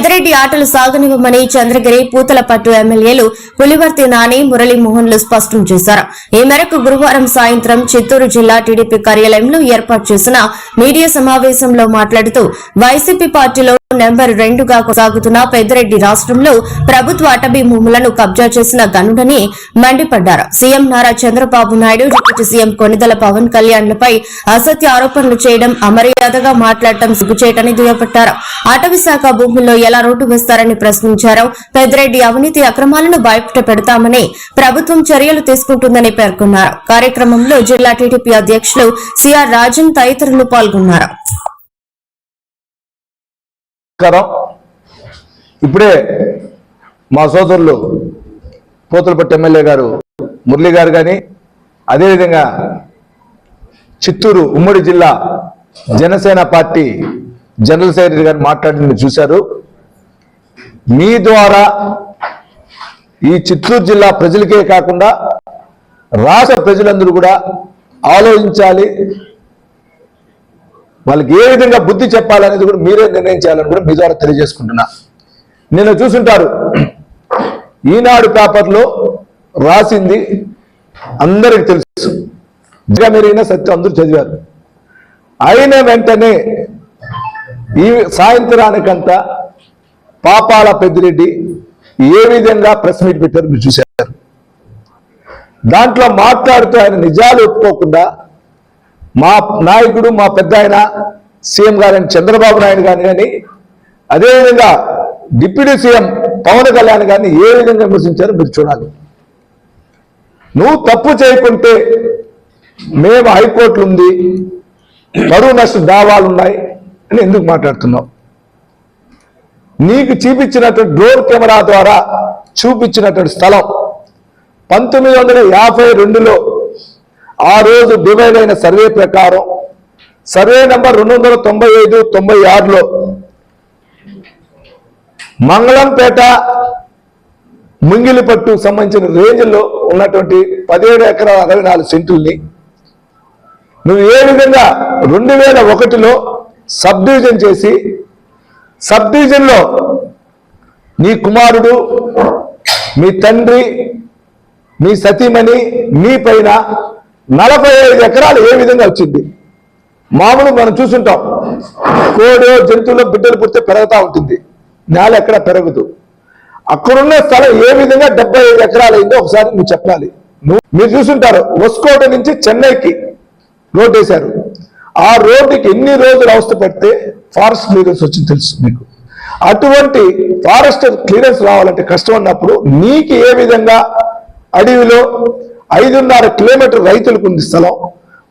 పెద్దిరెడ్డి ఆటలు సాగనివ్వమని చంద్రగిరి పూతలపట్టు ఎమ్మెల్యేలు పులివర్తి నాని మురళీమోహన్లు స్పష్టం చేశారు. ఈ మేరకు గురువారం సాయంత్రం చిత్తూరు జిల్లా టీడీపీ కార్యాలయంలో ఏర్పాటు చేసిన మీడియా సమావేశంలో మాట్లాడుతూ వైసీపీ పార్టీలో నెంబర్ రెండుగా కొనసాగుతున్న పెద్దిరెడ్డి రాష్ట్రంలో ప్రభుత్వ అటవీ భూములను కబ్జా చేసిన గనుడని మండిపడ్డారు. CM Nara Chandrababu Naidu deputy CM Konidela Pawan కళ్యాణ్లపై అసత్య ఆరోపణలు చేయడం అమర్యాదగా మాట్లాడటం సిగ్గుచేటని దుయ్యబట్టారు. అటవీ శాఖ భూముల్లో ఎలా రోడ్డు వేస్తారని ప్రశ్నించారు. పెద్దిరెడ్డి అవినీతి అక్రమాలను బయట పెడతామని ప్రభుత్వం చర్యలు తీసుకుంటుందని పేర్కొన్నారు. కార్యక్రమంలో జిల్లా టీడీపీ అధ్యక్షులు సిఆర్ రాజన్ తదితరులు పాల్గొన్నారు. ఇప్పుడే మా సోదరులు పోతులపట్టు ఎమ్మెల్యే గారు మురళి గారు కానీ అదేవిధంగా చిత్తూరు ఉమ్మడి జిల్లా జనసేన పార్టీ జనరల్ సెక్రటరీ గారు మాట్లాడిన చూశారు. మీ ద్వారా ఈ చిత్తూరు జిల్లా ప్రజలకే కాకుండా రాష్ట్ర ప్రజలందరూ కూడా ఆలోచించాలి. వాళ్ళకి ఏ విధంగా బుద్ధి చెప్పాలనేది కూడా మీరే నిర్ణయించాలని కూడా మీ ద్వారా తెలియజేసుకుంటున్నా. నిన్న చూసుంటారు. ఈనాడు పేపర్లో రాసింది అందరికి తెలుసు. జగమెరిగిన సత్యం అందరూ చదివారు. అయిన వెంటనే ఈ సాయంత్రానికంతా పాపాల పెద్దిరెడ్డి ఏ విధంగా ప్రెస్ మీట్ పెట్టారు మీరు చూశారు. దాంట్లో మాట్లాడుతూ ఆయన నిజాలు ఒప్పుకోకుండా మా నాయకుడు మా పెద్ద ఆయన సీఎం గారైన చంద్రబాబు నాయుడు గారిని కానీ అదేవిధంగా డిప్యూటీ సీఎం పవన్ కళ్యాణ్ గారిని ఏ విధంగా విమర్శించారో మీరు చూడాలి. నువ్వు తప్పు చేయకుంటే మేము హైకోర్టు ఉంది కరువు నష్ట దావాలు ఉన్నాయి అని ఎందుకు మాట్లాడుతున్నావు? నీకు చూపించినటువంటి డ్రోన్ కెమెరా ద్వారా చూపించినటువంటి స్థలం. పంతొమ్మిది వందల యాభై రెండులో ఆ రోజు డివైడ్ అయిన సర్వే ప్రకారం సర్వే నంబర్ రెండు వందల తొంభై ఐదు తొంభై ఆరులో మంగళంపేట ముంగిలిపట్టు సంబంధించిన రేంజ్లో ఉన్నటువంటి పదిహేడు ఎకరాల అరవై నాలుగు సెంటుల్ని నువ్వు ఏ విధంగా రెండు వేల ఒకటిలో సబ్ డివిజన్ చేసి సబ్ డివిజన్లో నీ కుమారుడు మీ తండ్రి మీ సతీమణి మీ పైన నలభై ఐదు ఎకరాలు ఏ విధంగా వచ్చింది? మామూలు మనం చూసుంటాం. కోడో జంతువులో బిడ్డలు పుడితే పెరుగుతూ ఉంటుంది. నేల ఎక్కడ పెరగదు. అక్కడున్న స్థలం ఏ విధంగా డెబ్బై ఐదు ఎకరాలు అయిందో ఒకసారి నువ్వు చెప్పాలి. నువ్వు మీరు చూసుంటారు. ఒస్కోట నుంచి చెన్నైకి రోడ్ వేశారు ఆ రోడ్డుకి ఎన్ని రోజులు అవసరపడితే ఫారెస్ట్ క్లియరెన్స్ వచ్చింది తెలుసు మీకు. అటువంటి ఫారెస్ట్ క్లియరెన్స్ రావాలంటే కష్టం అన్నప్పుడు నీకు ఏ విధంగా అడవిలో ఐదున్నర కిలోమీటర్ రైతులకు ఉంది స్థలం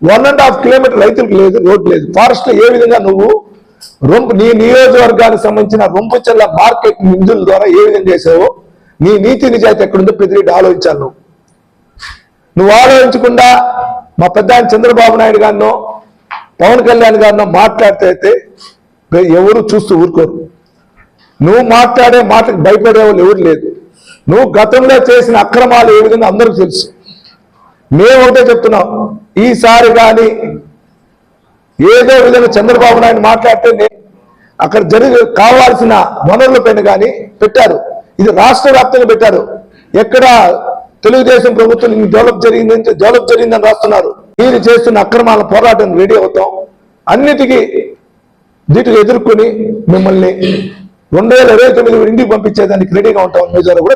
వన్ అండ్ హాఫ్ కిలోమీటర్ రైతులకు లేదు రోడ్డు లేదు. ఫారెస్ట్ ఏ విధంగా నువ్వు రొంపు నీ నియోజకవర్గానికి సంబంధించిన రొంపుచెల్ల మార్కెట్ నిధుల ద్వారా ఏ విధంగా చేసావో నీ నీతి నిజాయితీ ఎక్కడుందో ప్రతిరెడ్డి ఆలోచించాను నువ్వు. నువ్వు ఆలోచించకుండా మా పెద్ద చంద్రబాబు నాయుడు గారినో పవన్ కళ్యాణ్ గారినో మాట్లాడితే అయితే ఎవరు చూస్తూ ఊరుకోరు. నువ్వు మాట్లాడే మాటకు భయపడే వాళ్ళు ఎవరు లేదు నువ్వు గతంలో చేసిన అక్రమాలు ఏ విధంగా అందరికీ తెలుసు. మేము ఒకటే చెప్తున్నాం. ఈసారి కానీ ఏదో విధంగా చంద్రబాబు నాయుడు మాట్లాడితే అక్కడ జరిగి కావాల్సిన వనరుల పైన కానీ పెట్టారు. ఇది రాష్ట్ర వ్యాప్తంగా పెట్టారు. ఎక్కడ తెలుగుదేశం ప్రభుత్వం డెవలప్ జరిగిందని డెవలప్ జరిగిందని రాస్తున్నారు. మీరు చేస్తున్న అక్రమాల పోరాటం రెడీ అవుతాం. అన్నిటికీ దీటిని ఎదుర్కొని మిమ్మల్ని రెండు వేల ఇరవై తొమ్మిది ఇంటికి పంపించేదానికి రెడీగా ఉంటాం మేజర్ కూడా.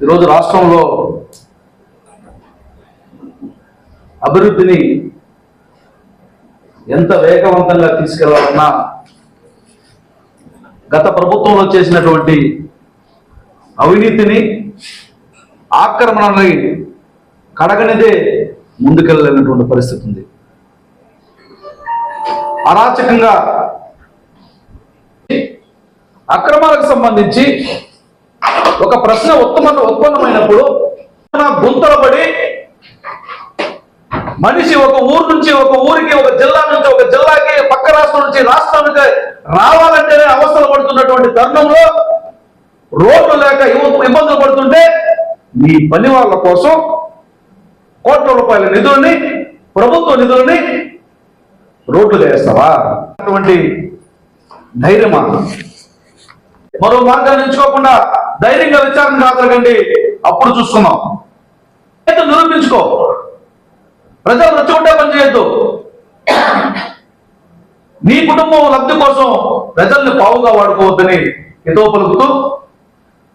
ఈరోజు రాష్ట్రంలో అభివృద్ధిని ఎంత వేగవంతంగా తీసుకెళ్ళాలన్నా గత ప్రభుత్వంలో చేసినటువంటి అవినీతిని ఆక్రమణని కడగనిదే ముందుకెళ్ళలేనటువంటి పరిస్థితి ఉంది. అరాచకంగా అక్రమాలకు సంబంధించి ఒక ప్రశ్న ఉత్పన్న ఉత్పన్నమైనప్పుడు గుంతలు పడి మనిషి ఒక ఊరు నుంచి ఒక ఊరికి ఒక జిల్లా నుంచి ఒక జిల్లాకి పక్క రాష్ట్రం నుంచి రాష్ట్రానికి రావాలంటేనే అవస్థలు పడుతున్నటువంటి తరుణంలో రోడ్లు లేక ఇబ్బందులు పడుతుంటే మీ పని వాళ్ళ కోసం కోట్ల రూపాయల నిధుల్ని ప్రభుత్వ నిధుల్ని రోడ్లు వేస్తావా? అటువంటి ధైర్యమా? మరో మార్గాన్ని ఎంచుకోకుండా ధైర్యంగా విచారణ హాజరగండి అప్పుడు చూసుకుందాం అయితే నిరూపించుకో. ప్రజలు రెచ్చగొట్టే పని చేయొద్దు. నీ కుటుంబం లబ్ధి కోసం ప్రజల్ని పావుగా వాడుకోవద్దని హితో పలుకుతూ